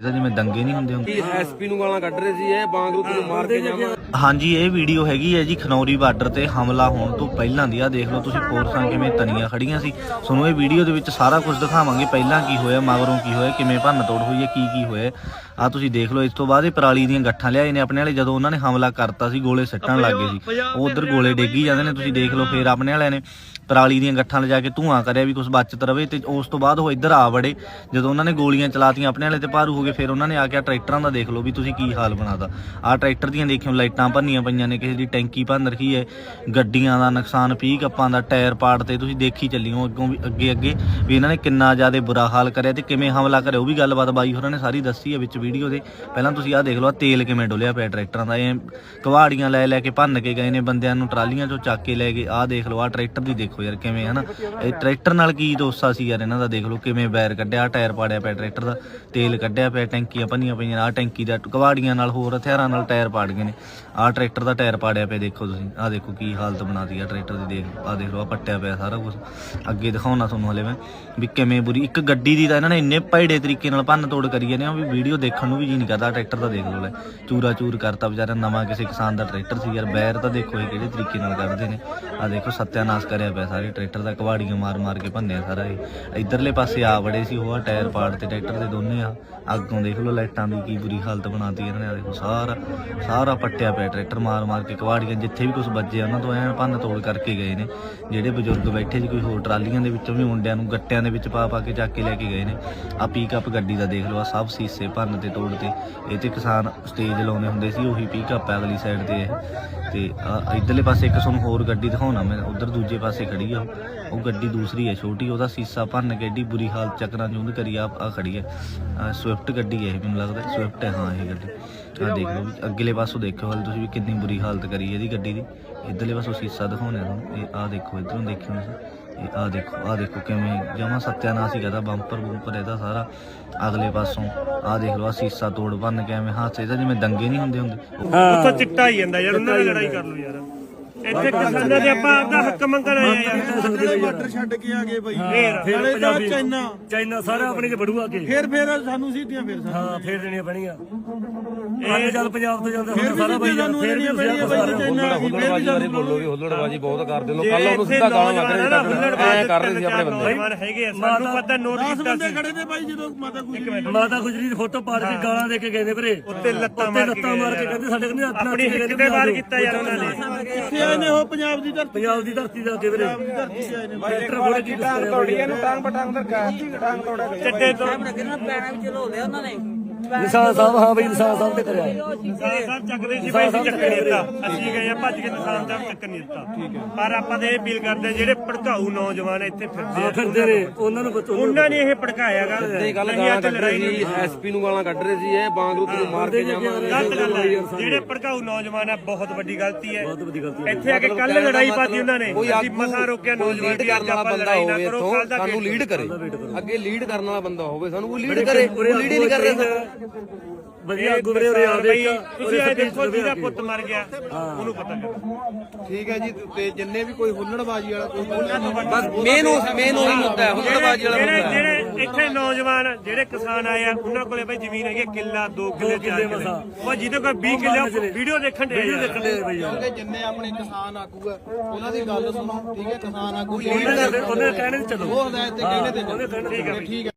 ਇਹਦਾ ਜਿਵੇਂ ਦੰਗੇ ਨਹੀਂ ਹੁੰਦੇ ਹੁੰਦੇ? ਐਸਪੀ ਨੂੰ ਗਾਲਾਂ ਕੱਢ ਰਹੇ ਸੀ ਇਹ ਬਾਂਗਰੂ ਨੂੰ ਮਾਰ ਕੇ ਜਾਵਾਂ। ਹਾਂਜੀ ਇਹ ਵੀਡੀਓ ਹੈਗੀ ਹੈ ਜੀ ਖਨੌਰੀ ਬਾਰਡਰ ਤੇ ਹਮਲਾ ਹੋਣ ਤੋਂ ਪਹਿਲਾਂ ਦੀ ਆ ਦੇਖ ਲਓ ਤੁਸੀਂ ਫੋਰਸਾਂ ਕਿਵੇਂ ਤਣੀਆਂ ਖੜੀਆਂ ਸੀ। ਤੁਹਾਨੂੰ ਇਹ ਵੀਡੀਓ ਦੇ ਵਿੱਚ ਸਾਰਾ ਕੁਝ ਦਿਖਾਵਾਂਗੇ ਪਹਿਲਾਂ ਕੀ ਹੋਇਆ ਮਗਰੋਂ ਕੀ ਹੋਇਆ ਕਿਵੇਂ ਭੰਨ ਤੋੜ ਹੋਈ ਹੈ ਕੀ ਕੀ ਹੋਇਆ। ਆ ਤੁਸੀਂ ਦੇਖ ਲਓ ਇਸ ਤੋਂ ਬਾਅਦ ਇਹ ਪਰਾਲੀ ਦੀਆਂ ਗੱਠਾਂ ਲਿਆਏ ਨੇ ਆਪਣੇ ਵਾਲੇ ਜਦੋਂ ਉਹਨਾਂ ਨੇ ਹਮਲਾ ਕਰਤਾ ਸੀ ਗੋਲੇ ਸੱਟਣ ਲੱਗ ਗਏ ਸੀ। ਉਹ ਉਧਰ ਗੋਲੇ ਡੇਗੀ ਜਾਂਦੇ ਨੇ ਤੁਸੀਂ ਦੇਖ ਲਓ ਫੇਰ ਆਪਣੇ ਵਾਲਿਆਂ ਨੇ ਪਰਾਲੀ ਦੀਆਂ ਗੱਠਾਂ ਲਿਜਾ ਕੇ ਧੂਆਂ ਕਰਿਆ ਵੀ ਕੁਝ ਬਚਤ ਰਵੇ ਤੇ ਉਸ ਤੋਂ ਬਾਅਦ ਉਹ ਇੱਧਰ ਆ ਵੜੇ ਜਦੋਂ ਉਹਨਾਂ ਨੇ ਗੋਲੀਆਂ ਚਲਾਤੀਆਂ ਆਪਣੇ ਵਾਲੇ ਤੇ ਭਾਰੂ ਹੋ ਗਏ ਫਿਰ ਉਹਨਾਂ ਨੇ ਆ ਕੇ ਟਰੈਕਟਰਾਂ ਦਾ ਦੇਖ ਲਓ ਵੀ ਤੁਸੀਂ ਕੀ ਹਾਲ ਬਣਾਤਾ। ਆਹ ਟਰੈਕਟਰ ਦੀਆਂ ਦੇਖਿਓ, ਲਾਈਟਾਂ ਭੰਨੀਆਂ ਪਈਆਂ ਨੇ, ਕਿਸੇ ਦੀ ਟੈਂਕੀ ਭੰਨ ਰੱਖੀ ਹੈ, ਗੱਡੀਆਂ ਦਾ ਨੁਕਸਾਨ, ਪੀ ਕੱਪਾਂ ਦਾ ਟਾਇਰ ਪਾੜ ਤੇ ਤੁਸੀਂ ਦੇਖੀ ਚੱਲਿਓ ਅੱਗੋਂ ਵੀ, ਅੱਗੇ ਅੱਗੇ, ਵੀ ਇਹਨਾਂ ਨੇ ਕਿੰਨਾ ਜ਼ਿਆਦਾ ਬੁਰਾ ਹਾਲ ਕਰਿਆ ਤੇ ਕਿਵੇਂ ਹਮਲਾ ਕਰਿਆ, ਉਹ ਵੀ ਗੱਲਬਾਤ ਬਾਈ ਹੋਰਾਂ ਨੇ ਸਾਰੀ ਦੱਸੀ ਹੈ ਵਿੱਚ ਵੀਡੀਓ ਦੇ ਪਹਿਲਾਂ ਤੁਸੀਂ ਆਹ ਦੇਖ ਲਓ ਤੇਲ ਕਿਵੇਂ ਡੁੱਲਿਆ ਪਿਆ ਟਰੈਕਟਰਾਂ ਦਾ, ਇਹ ਕਵਾੜੀਆਂ ਲੈ ਲੈ ਕੇ ਭੰਨ ਕੇ ਗਏ ਨੇ ਬੰਦਿਆਂ ਨੂੰ, ਟਰਾਲੀਆਂ ਚੋਂ ਚੱਕ ਕੇ ਲੈ ਗਏ, ਆਹ ਦੇਖ ਲਓ, ਆਹ ਟਰੈਕਟਰ ਦੀ ਦੇਖੋ ਯਾਰ ਕਿਵੇਂ ਹਨਾ। ਇਹ ਟਰੈਕਟਰ ਨਾਲ ਕੀ ਦੋਸਾ ਸੀ ਯਾਰ ਇਹਨਾਂ ਦਾ, ਦੇਖ ਲਓ ਕਿਵੇਂ ਬੈਰ ਕੱਢਿਆ, ਆਹ ਟਾਇਰ ਪਾੜਿਆ ਪਿਆ ਟਰੈਕਟਰ ਦਾ, ਤੇਲ ਕੱਢਿਆ ਪਿਆ ਟੈਂਕੀਆਂ ਭੰਨੀਆਂ ਪਈਆਂ ਆਹ ਟੈਂਕੀ ਦਾ ਕਵਾੜੀਆਂ ਨਾਲ ਹੋਰ ਹਥਿਆਰਾਂ ਨਾਲ ਟਾਇਰ ਪਾੜ ਗਏ ਨੇ। ਆਹ ਟਰੈਕਟਰ ਦਾ ਟਾਇਰ ਪਾੜਿਆ ਪਿਆ ਦੇਖੋ ਤੁਸੀਂ, ਆਹ ਦੇਖੋ ਕੀ ਹਾਲਤ ਬਣਾਤੀ ਆ ਟਰੈਕਟਰ ਦੀ, ਦੇਖ, ਆਹ ਦੇਖ ਲਓ, ਆਹ ਪੱਟਿਆ ਪਿਆ ਸਾਰਾ ਕੁਝ ਅੱਗੇ ਦਿਖਾਉਣਾ ਤੁਹਾਨੂੰ ਹਲੇ ਮੈਂ ਵੀ ਕਿਵੇਂ ਬੁਰੀ, ਇੱਕ ਗੱਡੀ ਦੀ ਤਾਂ ਇਹਨਾਂ ਨੇ ਇੰਨੇ ਭੈੜੇ ਤਰੀਕੇ ਨਾਲ ਭੰਨ ਤੋੜ ਕਰੀ ਜਾਂਦੇ ਆ, ਵੀ ਵੀਡੀਓ ਦੇਖਣ ਨੂੰ ਵੀ ਜੀ ਨਹੀਂ ਕਰਦਾ ਟਰੈਕਟਰ ਦਾ ਦੇਖ ਲਓ ਲੈ ਚੂਰਾ ਚੂਰ ਕਰਤਾ ਵਿਚਾਰਾ, ਨਵਾਂ ਕਿਸੇ ਕਿਸਾਨ ਦਾ ਟਰੈਕਟਰ ਸੀ ਯਾਰ, ਬੈਰ ਤਾਂ ਦੇਖੋ ਇਹ ਕਿਹੜੇ ਤਰੀਕੇ ਨਾਲ ਕੱਢਦੇ ਨੇ। ਆਹ ਦੇਖੋ ਸੱਤਿਆਨਾਸ਼ ਕਰਿਆ ਪਿਆ ਸਾਰੇ ਟਰੈਕਟਰ ਦਾ, ਕਵਾੜੀਆਂ ਮਾਰ ਮਾਰ ਕੇ ਭੰਨਿਆ ਸਾਰਾ ਇਹ। ਇਧਰਲੇ ਪਾਸੇ ਆ ਬੜੇ ਸੀ ਉਹ ਆ ਟਾਇਰ ਪਾੜ ਤੇ ਟਰੈਕਟਰ ਦੇ ਦੋਨੇ ਆ, ਅੱਗੋਂ ਦੇਖ ਲਓ ਲਾਈਟਾਂ ਦੀ ਕੀ ਬੁਰੀ ਹਾਲਤ ਬਣਾਤੀ ਇਹਨਾਂ ਨੇ, ਆਹ ਦੇਖੋ ਸਾਰਾ ਸਾਰਾ ਪੱਟਿਆ ਪਿਆ ਟਰੈਕਟਰ ਮਾਰ ਮਾਰ ਕੇ ਕਵਾੜੀਆਂ ਜਿੱਥੇ ਵੀ ਕੁਝ ਵੱਜਿਆ ਉਹਨਾਂ ਤੋਂ ਐਂ ਭੰਨ ਤੋੜ ਕਰਕੇ ਗਏ ਨੇ। ਜਿਹੜੇ ਬਜ਼ੁਰਗ ਬੈਠੇ ਸੀ, ਕੋਈ ਹੋਰ ਟਰਾਲੀਆਂ ਦੇ ਵਿੱਚੋਂ ਵੀ ਮੁੰਡਿਆਂ ਨੂੰ ਗੱਟਿਆਂ ਦੇ ਵਿੱਚ ਪਾ ਪਾ ਕੇ ਚੱਕ ਕੇ ਲੈ ਕੇ ਗਏ ਨੇ। ਆ ਪੀਕਅਪ ਗੱਡੀ ਦਾ ਦੇਖ ਲਓ ਆ ਸਭ ਸੀਸੇ ਭੰਨ ਤੇ ਤੋੜ ਤੇ। ਇਹ ਤੇ ਕਿਸਾਨ ਸਟੇਜ ਲਾਉਂਦੇ ਹੁੰਦੇ ਸੀ, ਉਹੀ ਪੀਕਅਪ ਹੈ ਅਗਲੀ ਸਾਈਡ ਤੇ ਇਹ। ਤੇ, ਆਹ ਇਧਰਲੇ ਪਾਸੇ ਇੱਕ ਤੁਹਾਨੂੰ ਹੋਰ ਗੱਡੀ ਦਿਖਾਉਣਾ, ਮੈਂ ਉਧਰ ਦੂਜੇ ਪਾਸੇ ਖੜੀ ਆ। ਉਹ। ਉਹ ਗੱਡੀ ਦੂਸਰੀ ਹੈ ਛੋਟੀ ਉਹਦਾ ਸੀਸਾ ਭੰਨ ਕੇ ਏਡੀ ਬੁਰੀ ਹਾਲਤ ਚੱਕਰਾਂ ਚੁੰਦ ਕਰੀ ਆ ਆ ਖੜੀ ਹੈ। ਸਵਿਫਟ ਗੱਡੀ ਹੈ ਇਹ ਮੈਨੂੰ ਲੱਗਦਾ ਸਵਿਫਟ ਹੈ ਹਾਂ ਇਹ ਗੱਡੀ। ਆ ਦੇਖ ਲਓ ਵੀ ਅਗਲੇ ਪਾਸੋਂ ਦੇਖੋ ਹਾਲ ਤੁਸੀਂ ਵੀ ਕਿੰਨੀ ਬੁਰੀ ਹਾਲਤ ਕਰੀ ਇਹਦੀ ਗੱਡੀ ਦੀ। ਇਧਰਲੇ ਪਾਸੋਂ ਸੀਸਾ ਦਿਖਾਉਣਾ ਤੁਹਾਨੂੰ। ਇਹ ਆ ਦੇਖੋ ਇਧਰੋਂ ਦੇਖਿਓ ਤੁਸੀਂ। ਇਹ ਆ ਦੇਖੋ ਆ ਦੇਖੋ ਕਿਵੇਂ ਜਮਾ ਸੱਤਿਆਨਾਸ਼ ਹੀ ਕਰਦਾ ਬੰਪਰ ਬੰਪਰ ਇਹਦਾ ਸਾਰਾ ਅਗਲੇ ਪਾਸੋਂ। ਆ ਦੇਖ ਲਓ ਆ ਸੀਸਾ ਤੋੜ ਭੰਨ ਕੇ ਐਵੇਂ ਹਾਸੇ ਦਾ ਜਿਵੇਂ ਦੰਗੇ ਨਹੀਂ ਹੁੰਦੇ ਹੁੰਦੇ। ਉੱਥੋਂ ਚਿੱਟਾ ਹੀ ਜਾਂਦਾ ਯਾਰ ਉਹਨਾਂ ਦੀ ਲੜਾਈ ਕਰ ਲਓ ਯਾਰ। ਇੱਥੇ ਕਿਸਾਨਾਂ ਦੇ ਆਪਾਂ ਆਪਦਾ ਹੱਕ ਮੰਗਣ ਆਏ ਆ? ਯਾਰ ਬਾਰਡਰ ਛੱਡ ਕੇ ਆ ਗਏ ਬਾਈ। ਫੇਰ ਨਾਲੇ ਤਾਂ ਚਾਈਨਾ। ਚਾਈਨਾ ਸਾਰਾ ਆਪਣੇ ਚ ਵੜੂਆ ਕੇ। ਫੇਰ ਫੇਰ ਸਾਨੂੰ ਸਿੱਧੀਆਂ ਫੇਰ ਸਾਨੂੰ। ਹਾਂ ਫੇਰ ਦੇਣੀਆਂ ਪੈਣੀਆਂ। ਇਹ ਚੱਲ ਪੰਜਾਬ ਤੋਂ ਜਾਂਦਾ ਹੁਣ ਸਾਰਾ ਬਾਈ ਸਾਨੂੰ ਫੇਰ ਵੀ ਦੇਣੀਆਂ ਪੈਣੀਆਂ ਬਾਈ ਚਾਈਨਾ ਹੁੱਲੜਬਾਜੀ ਬਾਰੇ ਸਾਨੂੰ ਬੋਲੋ ਵੀ ਹੁੱਲੜਬਾਜੀ ਬਹੁਤ ਕਰਦੇ ਲੋਕ ਕੱਲ ਉਹਨੂੰ ਸਿੱਧਾ ਗਾਲਾਂ ਲੱਗ ਰਹੇ ਐ ਕਰ ਰਹੇ ਸੀ ਆਪਣੇ ਬੰਦੇ। ਹੈਗੇ ਆ ਸਾਨੂੰ ਪਤਾ ਨੋਟ 10 ਕੀਤਾ ਬੰਦੇ ਸੀ। ਖੜੇ ਨੇ ਬਾਈ ਜਦੋਂ ਮਾਤਾ ਕੋਈ ਮਾਤਾ ਗੁਜਰੀ ਦੀ ਫੋਟੋ ਪਾੜ ਕੇ ਗਾਲਾਂ ਦੇ ਕੇ ਗਏ ਨੇ ਵੀਰੇ। ਉੱਤੇ ਲੱਤਾਂ ਮਾਰ ਕੇ ਲੱਤਾਂ ਮਾਰ ਕੇ ਕਹਿੰਦੇ ਸਾਡੇ ਕਹਿੰਦੇ ਆਪਣਾ ਆਪਣੀ ਹਿੱਕ ਤੇ ਵਾਰ ਕੀਤਾ ਯਾਰ ਉਹਨਾਂ ਨੇ। ਕਿੱਥੇ ਆਏ ਨੇ ਉਹ ਪੰਜਾਬ ਦੀ ਧਰਤੀ ਪੰਜਾਬ ਦੀ ਧਰਤੀ ਦਾ ਅੱਗੇ ਵੀਰੇ। ਧਰਤੀ ਤੇ ਆਏ ਨੇ। ਬਾਈ ਟਰੈਕਟਰ ਫੋੜੇ ਕੀ ਦੱਸਿਆ ਬਾਈ ਚੱਡੇ ਤੋਂ। ਨਿਸ਼ਾਨ ਸਾਹਿਬ ਹਾਂ ਬਈ ਨਿਸ਼ਾਨ ਸਾਹਿਬ ਤੇ ਕਰਿਆ ਨਿਸ਼ਾਨ ਸਾਹਿਬ ਚੱਕਦੇ ਸੀ ਬਾਈ ਅਸੀਂ ਚੱਕਰ ਨਹੀਂ ਦਿੱਤਾ। ਅਸੀਂ ਗਏ ਆ ਭੱਜ ਕੇ ਨਿਸ਼ਾਨ ਸਾਹਿਬ ਚੱਕਰ ਨਹੀਂ ਦਿੱਤਾ। ਪਰ ਆਪਾਂ ਤੇ ਇਹ ਅਪੀਲ ਕਰਦੇ ਜਿਹੜੇ ਭੜਕਾਊ ਨੌਜਵਾਨ ਇੱਥੇ ਫਿਰਦੇ ਆ। ਫਿਰਦੇ ਨੇ ਉਹਨਾਂ ਨੂੰ ਬਚੋ ਉਹਨਾਂ ਨੇ ਇਹ ਭੜਕਾਇਆਗਾ ਤੇ ਕੱਲ ਗਾਲਾਂ ਕੱਢ ਰਹੇ ਸੀ ਐਸਪੀ ਨੂੰ ਗਾਲਾਂ ਕੱਢ ਰਹੇ ਸੀ ਇਹ ਬਾਂਗਰੂ ਨੂੰ ਮਾਰ ਕੇ ਜਾਵਾਂ ਗਲਤ ਗੱਲ ਹੈ। ਜਿਹੜੇ ਭੜਕਾਊ ਨੌਜਵਾਨ ਆ ਬਹੁਤ ਵੱਡੀ ਗਲਤੀ ਹੈ। ਬਹੁਤ ਵੱਡੀ ਗਲਤੀ ਇੱਥੇ ਆ ਕੇ ਕੱਲ ਲੜਾਈ ਪਾਤੀ ਉਹਨਾਂ ਨੇ। ਅਸੀਂ ਮਸਾ ਰੋਕਿਆ ਨੌਜਵਾਨ ਲੀਡ ਦੀ ਕਰਨ ਅੱਜ ਵਾਲਾ ਆਪਾਂ ਬੰਦਾ ਲੜਾਈ ਨਾ ਹੋਵੇ ਕਰੋ ਇੱਥੋਂ ਕੱਲ ਦਾ ਸਾਨੂੰ ਵੇਟ ਲੀਡ ਕਰੇ। ਅੱਗੇ ਲੀਡ ਕਰਨ ਵਾਲਾ ਬੰਦਾ ਹੋਵੇ ਸਾਨੂੰ ਕੋਈ ਲੀਡ ਕਰੇ। ਉਰੇ ਲੀਡ ਹੀ ਨਹੀਂ ਕਰ ਰਿਹਾ ਵਧੀਆ ਆਗੂ ਵੀਰੇ ਉਰੇ ਆ ਬਈ ਦੇਖ ਤੁਸੀਂ ਇਹ ਦੇਖੋ ਜਿਹਦਾ ਪੁੱਤ ਮਰ ਗਿਆ ਉਹਨੂੰ ਪਤਾ ਠੀਕ ਹੈ ਜੀ ਤੇ ਜਿੰਨੇ ਵੀ ਕੋਈ ਹੁੱਲੜਬਾਜੀ ਵਾਲਾ ਕੋਈ ਬਸ ਮੇਨ ਉਸ ਮੇਨ ਉਹੀ ਮੁੱਦਾ ਹੈ ਹੁੱਲੜਬਾਜੀ ਵਾਲਾ ਜਿਹੜੇ ਹੈ। ਇੱਥੇ ਨੌਜਵਾਨ ਜਿਹੜੇ ਕਿਸਾਨ ਆਏ ਆ ਉਹਨਾਂ ਕੋਲੇ ਬਈ ਜ਼ਮੀਨ ਹੈਗੀ ਕਿੱਲਾ 2 ਕਿੱਲੇ ਕਿੱਲੇ 4 ਕਿੱਲੇ। ਉਹ ਜਿਹਦੇ ਕੋਲ 20 ਕਿੱਲੇ ਵੀਡੀਓ ਦੇਖਣ ਦੇ ਵੀਡੀਓ ਦੇਖਣ ਦੇ ਬਈ ਕਿਉਂਕਿ ਜਿੰਨੇ ਆਪਣੇ ਕਿਸਾਨ ਆਗੂ ਆ ਉਹਨਾਂ ਦੀ ਗੱਲ ਸੁਣੋ ਠੀਕ ਹੈ ਕਿਸਾਨ ਆਗੂ ਉਹਨੇ ਉਹਨੇ ਕਹਿਣੇ ਚੱਲੋ। ਉਹ ਹਦਾਇਤ ਤੇ ਕਹਿੰਦੇ ਤੇ ਉਹਨੇ ਕਹਿਣੇ ਠੀਕ ਹੈ।